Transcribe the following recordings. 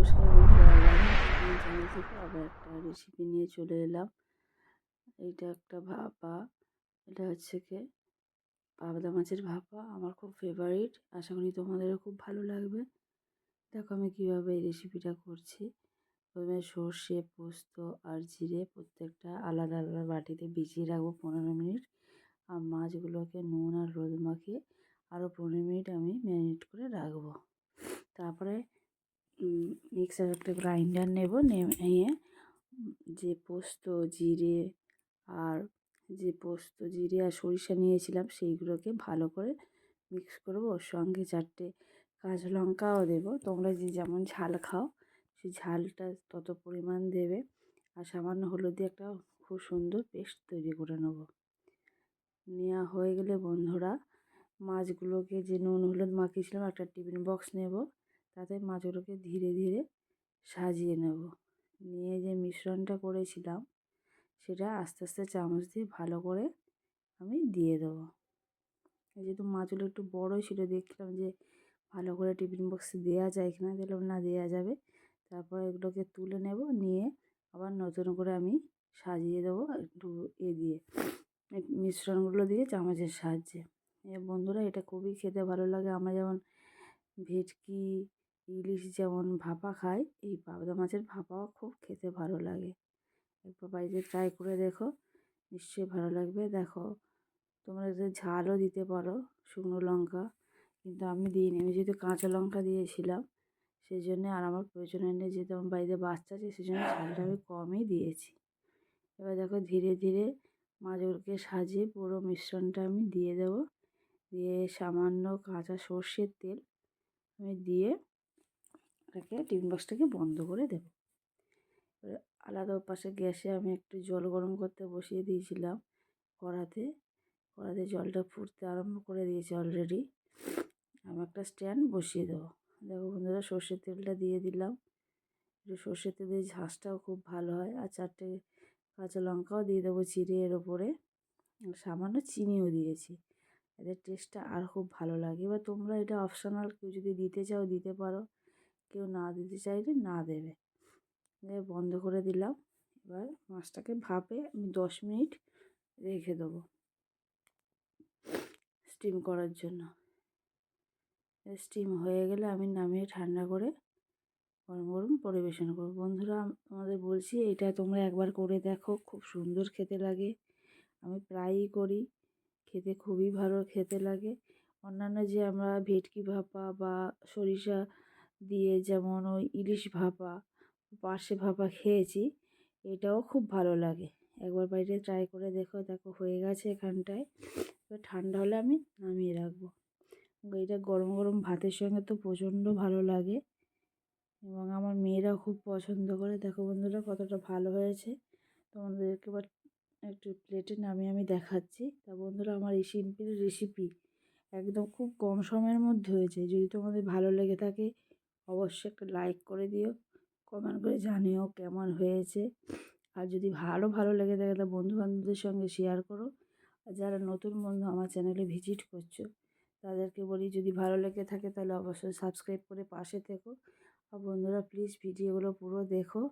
নমস্কার বন্ধুরা চ্যানেল থেকে আবার একটা রেসিপি নিয়ে চলে এলাম। এইটা একটা ভাপা। এটা হচ্ছে কি পাবদা মাছের ভাপা। আমার খুব ফেভারিট আশা করি তোমাদেরও খুব ভালো লাগবে। দেখো আমি কীভাবে এই রেসিপিটা করছি। প্রথমে সর্ষে, পোস্ত আর জিরে প্রত্যেকটা আলাদা আলাদা বাটিতে ভিজিয়ে রাখব পনেরো মিনিট। আর মাছগুলোকে নুন আর হলুদ মাখিয়ে আরও পনেরো মিনিট আমি ম্যারিনেট করে রাখব। তারপরে মিক্সার একটা গ্রাইন্ডার নেব নিয়ে যে পোস্ত, জিরে আর যে পোস্ত, জিরে আর সরিষা নিয়েছিলাম সেইগুলোকে ভালো করে মিক্স করব। ওর সঙ্গে চারটে কাঁচা লঙ্কাও দেবো। তোমরা যে যেমন ঝাল খাও সেই ঝালটা তত পরিমাণ দেবে আর সামান্য হলুদ দিয়ে একটা খুব সুন্দর পেস্ট তৈরি করে নেব। নেওয়া হয়ে গেলে বন্ধুরা, মাছগুলোকে যে নুন, হলুদ মাখিয়েছিলাম, একটা টিফিন বক্স নেব। তাতে মাছগুলোকে ধীরে ধীরে সাজিয়ে নেব। নিয়ে যে মিশ্রণটা করেছিলাম, সেটা আস্তে আস্তে চামচ দিয়ে ভালো করে আমি দিয়ে দেবো। যেহেতু মাছগুলো একটু বড়োই ছিল, দেখলাম যে ভালো করে টিফিন বক্সে দেওয়া যায় কিনা, দেখলাম না দেওয়া যাবে। তারপর এগুলোকে তুলে নেব, নিয়ে আবার নতুন করে আমি সাজিয়ে দেবো একটু এ দিয়ে মিশ্রণগুলো দিয়ে চামচের সাহায্যে। এ বন্ধুরা, এটা খুবই খেতে ভালো লাগে। আমরা যেমন ভেটকি ইলিশ যেমন ভাপা খায়, এই পাবদা মাছের ভাপাও খুব খেতে ভালো লাগে। একবার বাড়িতে ট্রাই করে দেখো, নিশ্চয়ই ভালো লাগবে। দেখো, তোমরা যদি ঝালও দিতে পারো শুকনো লঙ্কা, কিন্তু আমি দিইনি। আমি যেহেতু কাঁচা লঙ্কা দিয়েছিলাম সেই জন্যে আর আমার প্রয়োজন হয়নি যেহেতু আমার বাড়িতে বাচ্চা আছে সেই জন্য ঝালটা আমি কমই দিয়েছি। এবার দেখো, ধীরে ধীরে মাছগুলোকে সাজিয়ে পুরো মিশ্রণটা আমি দিয়ে দেবো। দিয়ে সামান্য কাঁচা সর্ষের তেল আমি দিয়ে এটাকে টিফিন বক্সটাকে বন্ধ করে দেবো। আলাদা পাশে গ্যাসে আমি একটু জল গরম করতে বসিয়ে দিয়েছিলাম কড়াতে। কড়াতে জলটা ফুটতে আরম্ভ করে দিয়েছি অলরেডি আমি একটা স্ট্যান্ড বসিয়ে দেবো। দেখো বন্ধুরা সর্ষের তেলটা দিয়ে দিলাম। একটু সর্ষের তেল দিয়ে ঝাঁসটাও খুব ভালো হয়। আর চারটে কাঁচা লঙ্কাও দিয়ে দেবো চিড়ে এর ওপরে। সামান্য চিনিও দিয়েছি। এদের টেস্টটা আর খুব ভালো লাগে। এবার তোমরা এটা অপশনাল কেউ যদি দিতে চাও দিতে পারো। কেউ না দিতে চাইলে না দেবে। বন্ধ করে দিলাম। এবার মাছটাকে ভাপে আমি দশ মিনিট রেখে দেবো স্টিম করার জন্য। স্টিম হয়ে গেলে আমি নামিয়ে ঠান্ডা করে গরম গরম পরিবেশন করব। বন্ধুরা আমাদের বলছি, এটা তোমরা একবার করে দেখো, খুব সুন্দর খেতে লাগে। আমি প্রায়ই করি, খেতে খুবই ভালো খেতে লাগে। অন্যান্য যে আমরা ভেটকি ভাপা বা সরিষা দিয়ে যেমন ওই ইলিশ ভাপা, পার্শে ভাপা খেয়েছি, এটাও খুব ভালো লাগে। একবার বাড়িতে ট্রাই করে দেখো দেখো হয়ে গেছে এখানটায়। এবার ঠান্ডা হলে আমি নামিয়ে রাখব। এটা গরম গরম ভাতের সঙ্গে তো প্রচণ্ড ভালো লাগে। এবং আমার মেয়েরা খুব পছন্দ করে। দেখো বন্ধুরা কতটা ভালো হয়েছে। তোমাদেরকে এবার একটু প্লেটে নামিয়ে আমি দেখাচ্ছি। তা বন্ধুরা আমার এই সিম্পল রেসিপি একদম খুব কম সময়ের মধ্যে হয়েছে। যদি তোমাদের ভালো লেগে থাকে অবশ্যই একটা লাইক করে দিও কমেন্ট করে জানিও কেমন হয়েছে। আর যদি ভালো ভালো লেগে থাকে তা বন্ধুবান্ধবদের সঙ্গে শেয়ার করো। আর যারা নতুন বন্ধু আমার চ্যানেলে ভিজিট করছ, তাদেরকে বলি যদি ভালো লেগে থাকে তাহলে অবশ্যই সাবস্ক্রাইব করে পাশে থেকো। আর বন্ধুরা প্লিজ ভিডিওগুলো পুরো দেখো।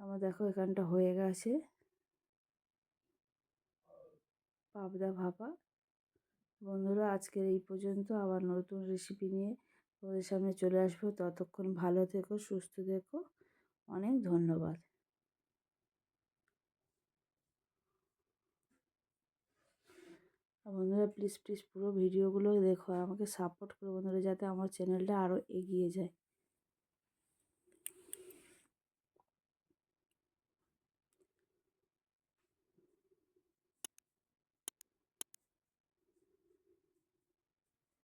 আমার দেখো এখানটা হয়ে গেছে। পাবদা ভাপা। বন্ধুরা, আজকের এই পর্যন্ত আবার নতুন রেসিপি নিয়ে তোমাদের সামনে চলে আসব। ততক্ষণ ভালো থেকো, সুস্থ থেকো। অনেক ধন্যবাদ। বন্ধুরা প্লিজ প্লিজ পুরো ভিডিওগুলো দেখো আমাকে সাপোর্ট করো বন্ধুরা, যাতে আমার চ্যানেলটা আরও এগিয়ে যায়।